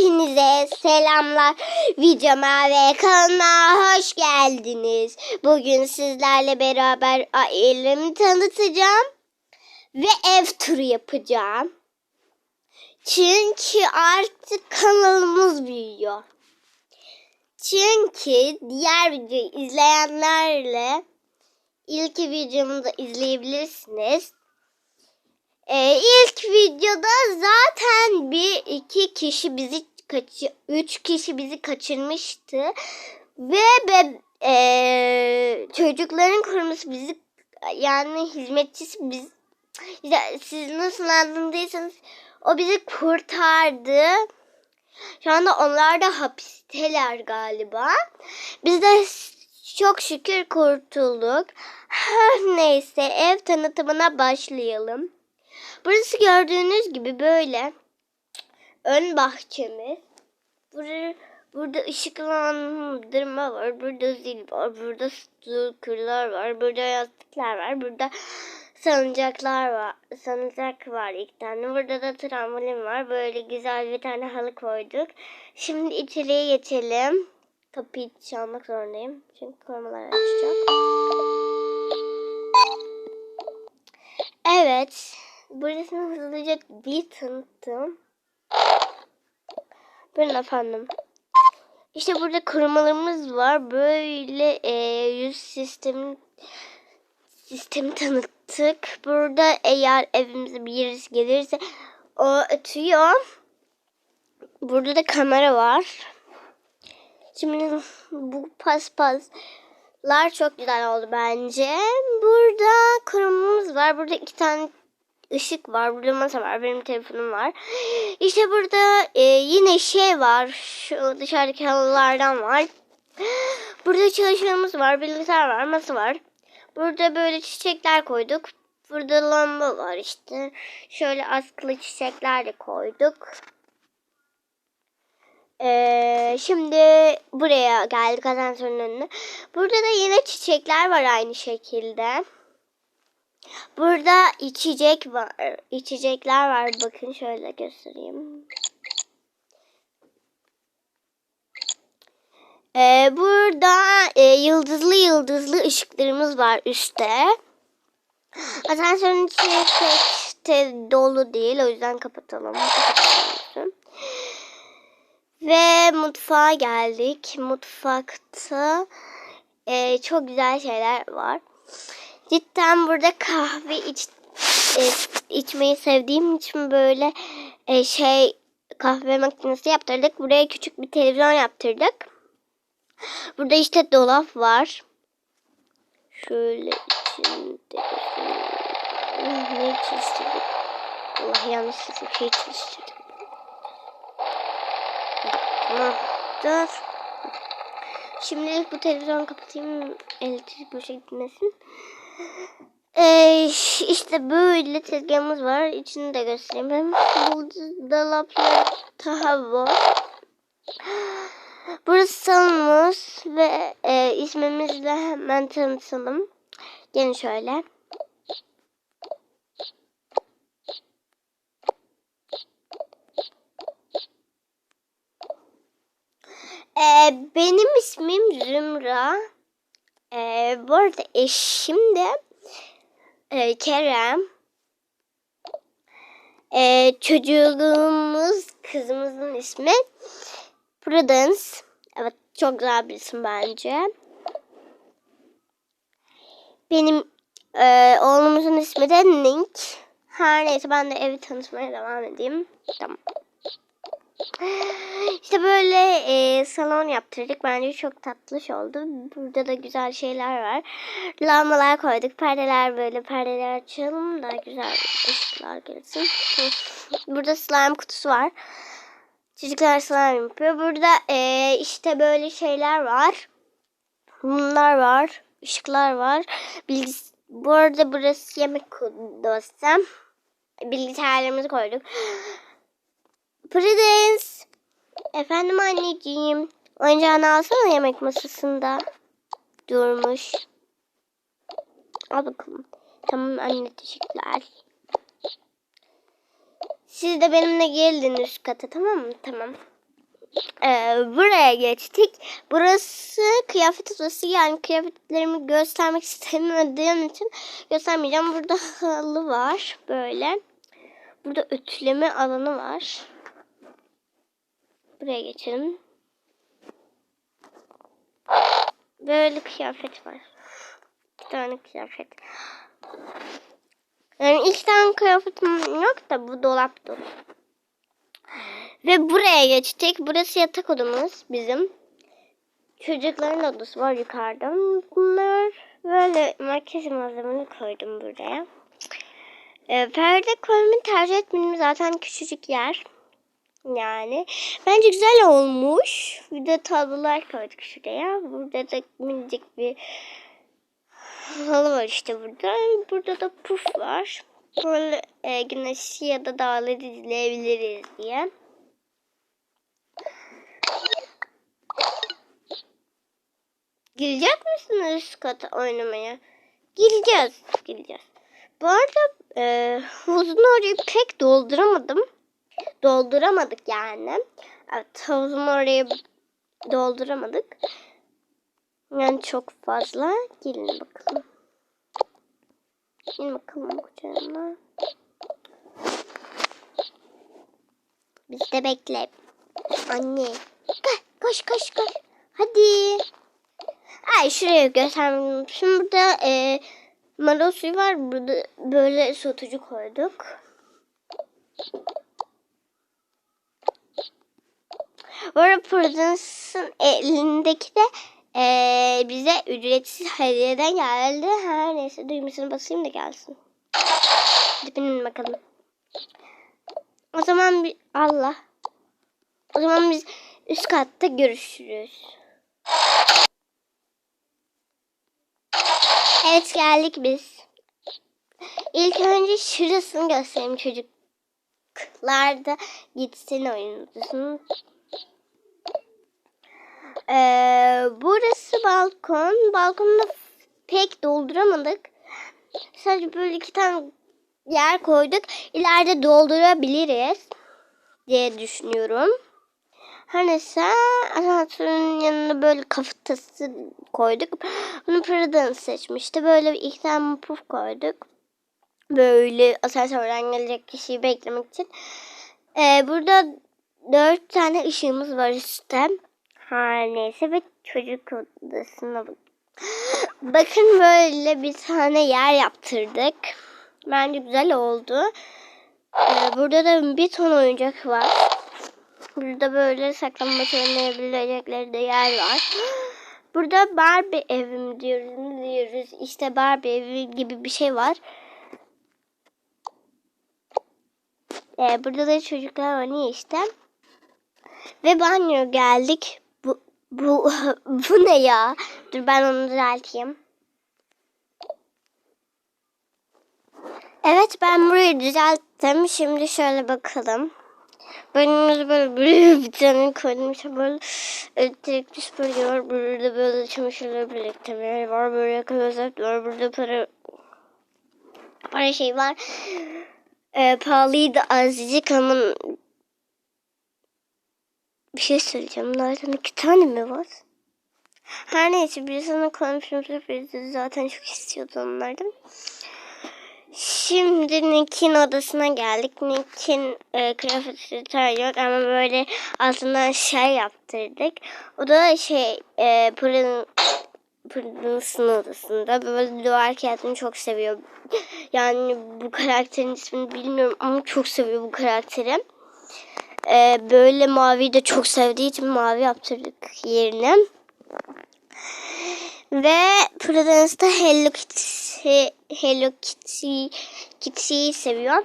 Hepinize selamlar. Videoma ve kanalıma hoş geldiniz. Bugün sizlerle beraber ailemi tanıtacağım. Ve ev turu yapacağım. Çünkü artık kanalımız büyüyor. Çünkü diğer videoyu izleyenlerle ilk videomu da izleyebilirsiniz. Ee, ilk videoda zaten bir iki kişi bizi kaçı üç kişi bizi kaçırmıştı ve be, ee, çocukların koruması bizi yani hizmetçisi biz işte siz nasıl anladıysanız o bizi kurtardı. Şu anda onlar da hapisteler galiba. Biz de çok şükür kurtulduk. Her neyse ev tanıtımına başlayalım. Burası gördüğünüz gibi böyle ön bahçemiz. Burada, burada ışıklandırma var. Burada zil var. Burada stalkerlar var. Burada yastıklar var. Burada salıncaklar var. Salıncak var ilk tane. Burada da trambolin var. Böyle güzel bir tane halı koyduk. Şimdi içeriye geçelim. Kapıyı çalmak zorundayım. Çünkü korumalar açacak. Evet. Burasını hızlıca bir tanıttım. Buyurun efendim. İşte burada korumalarımız var. Böyle e, yüz sistemi sistemi tanıttık. Burada eğer evimize bir virüs gelirse o ötüyor. Burada da kamera var. Şimdi bu paspaslar çok güzel oldu bence. Burada korumamız var. Burada iki tane ışık var. Burada masa var. Benim telefonum var. İşte burada e, yine şey var. Şu dışarıdaki halılardan var. Burada çalışanımız var. Bilgisayar var. Masa var. Burada böyle çiçekler koyduk. Burada lamba var işte. Şöyle askılı çiçekler de koyduk. Ee, şimdi buraya geldik asansörün önüne. Burada da yine çiçekler var aynı şekilde. Burada içecek var. İçecekler var. Bakın şöyle göstereyim. Ee, burada e, yıldızlı yıldızlı ışıklarımız var üstte. Asansörün içi pek de dolu değil. O yüzden kapatalım. Kapatalım. Ve mutfağa geldik. Mutfakta e, çok güzel şeyler var. Cidden burada kahve iç, e, içmeyi sevdiğim için böyle e, şey kahve makinesi yaptırdık. Buraya küçük bir televizyon yaptırdık. Burada işte dolap var. Şöyle içinde ne çalıştırdık? Allah yanlışlıkla bir şey çalıştırdık. Tamam. Dur. Şimdilik bu televizyonu kapatayım. Elektrik boşa gitmesin. Ee, işte böyle tezgahımız var. İçini de göstereyim. Hem bu dolaplar daha var. Burası salonumuz ve e, ismimizle hemen tanıtalım. Gelin şöyle. Ee, benim ismim Zümra. Ee, bu arada eşim de e, Kerem. Ee, çocuğumuz, kızımızın ismi Prudence. Evet, çok güzel bir isim bence. Benim e, oğlumuzun ismi de Link. Her neyse ben de evi tanıtmaya devam edeyim. Tamam. İşte böyle e, salon yaptırdık. Bence çok tatlış oldu. Burada da güzel şeyler var. Lambalar koyduk. Perdeler böyle. Perdeler açalım da güzel ışıklar gelsin. Burada slime kutusu var. Çocuklar slime yapıyor. Burada e, işte böyle şeyler var. Bunlar var. Işıklar var. Bilgis Bu arada burası yemek odası. Bilgisayarlarımızı koyduk. Prudence. Efendim anneciğim. Oyuncağını alsana yemek masasında. Durmuş. Al bakalım. Tamam anne teşekkürler. Siz de benimle gelin üst kata tamam mı? Tamam. Ee, buraya geçtik. Burası kıyafet odası. Yani kıyafetlerimi göstermek istemediğim için göstermeyeceğim. Burada halı var. Böyle. Burada ötüleme alanı var. Buraya geçelim. Böyle kıyafet var. Bir tane kıyafet. Yani iki tane kıyafetim yok da bu dolap dolu. Ve buraya geçtik. Burası yatak odamız bizim. Çocukların odası var yukarıda. Bunlar böyle makyaj malzemeni koydum buraya. E, perde koymayı tercih etmedim. Zaten küçücük yer. Yani. Bence güzel olmuş. Bir de tablolar koyduk şuraya. Burada da minicik bir halı var işte burada. Burada da puf var. Böyle e, güneşi ya da dağları izleyebiliriz diye. Gelecek misiniz üst kata oynamaya? Geleceğiz. Geleceğiz. Bu arada e, havuzun orayı pek dolduramadım. Dolduramadık yani. Evet havuzun orayı dolduramadık. Yani çok fazla. Gelin bakalım. Gelin bakalım kucağına. Biz de bekle. Anne. Koş koş koş. Hadi. Ay şuraya göstermedim. Şimdi burada e, marul suyu var. Burada böyle sotucu koyduk. Arada Prudence'ın elindeki de e, bize ücretsiz hediyeden geldi. Her neyse düğmesine basayım da gelsin. Benim bakalım. O zaman bir Allah. O zaman biz üst katta görüşürüz. Evet geldik biz. İlk önce şurasını göstereyim çocuklar da gitsin oyun odasını. Ee, burası balkon. Balkonda pek dolduramadık. Sadece böyle iki tane yer koyduk. İleride doldurabiliriz diye düşünüyorum. Her neyse asansörün yanına böyle kafatası koyduk. Bunu Pıra'dan seçmişti. Böyle iki tane puf koyduk. Böyle asansörden gelecek kişiyi beklemek için. Ee, burada dört tane ışığımız var işte. Her neyse ve çocuk odasına bak. Bakın böyle bir tane yer yaptırdık. Bence güzel oldu. Ee, burada da bir ton oyuncak var. Burada böyle saklanmaç oynayabilecekleri de yer var. Burada Barbie evim diyoruz, diyoruz. İşte Barbie evi gibi bir şey var. Ee, burada da çocuklar oynuyor işte. Ve banyo geldik. Bu, bu, ne ya? Dur ben onu düzelteyim. Evet ben burayı düzelttim. Şimdi şöyle bakalım. Banyomuz böyle büyük bir tane koydum. İşte böyle elektrikli süpürge. Burada böyle çamaşırları biriktirmeler var. Böyle klozet var. Burada para para şey var. Ee, pahalıydı azıcık ama bir şey söyleyeceğim. Bunlardan iki tane mi var? Her neyse birisine konuşmamızı birisi zaten çok istiyordu onlardan. Şimdi Nick'in odasına geldik. Nick'in e, kıyafeti yok ama böyle altından şey yaptırdık. O da şey e, Pırın Pırın'ın odasında böyle duvar kağıdını çok seviyor. Yani bu karakterin ismini bilmiyorum ama çok seviyor bu karakteri. E, böyle maviyi de çok sevdiği için mavi yaptırdık yerine. Ve Prudence'da Hello Kitty, Hello Kitty, Kitty'yi seviyor.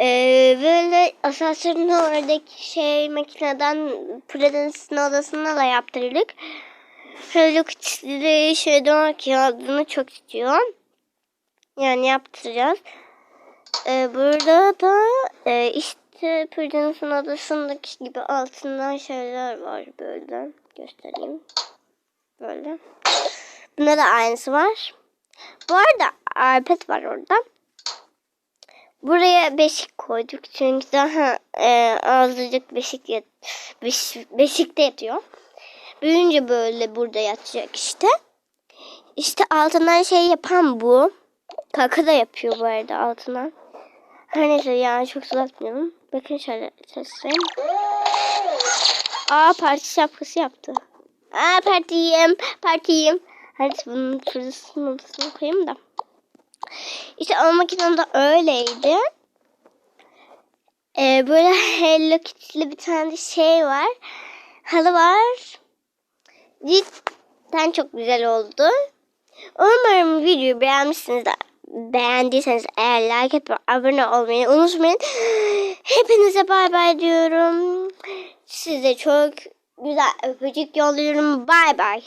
Ee, böyle asansörün oradaki şey makineden Prudence'ın odasına da yaptırdık. Hello Kitty'de şey duvar kağıdını çok istiyor. Yani yaptıracağız. Ee, burada da e, işte Prudence'ın odasındaki gibi altından şeyler var böyle. Göstereyim. Böyle. Bunda da aynısı var. Bu arada iPad var orada. Buraya beşik koyduk çünkü daha e, azıcık beşik yat, beş, beşikte yatıyor. Büyünce böyle burada yatacak işte. İşte altından şey yapan bu. Kaka da yapıyor bu arada altından. Her neyse yani çok uzatmayalım. Bakın şöyle göstereyim. Aa parti şapkası yaptı. Aa partiyim, partiyim. Hadi bunun fırısının odasına koyayım da. İşte o makinemde öyleydi. Ee, böyle Hello Kitty'li bir tane şey var. Halı var. Cidden çok güzel oldu. Umarım videoyu beğenmişsinizdir. Beğendiyseniz eğer like yapıp abone olmayı unutmayın. Hepinize bay bay diyorum. Size çok güzel öpücük yolluyorum. Bay bay.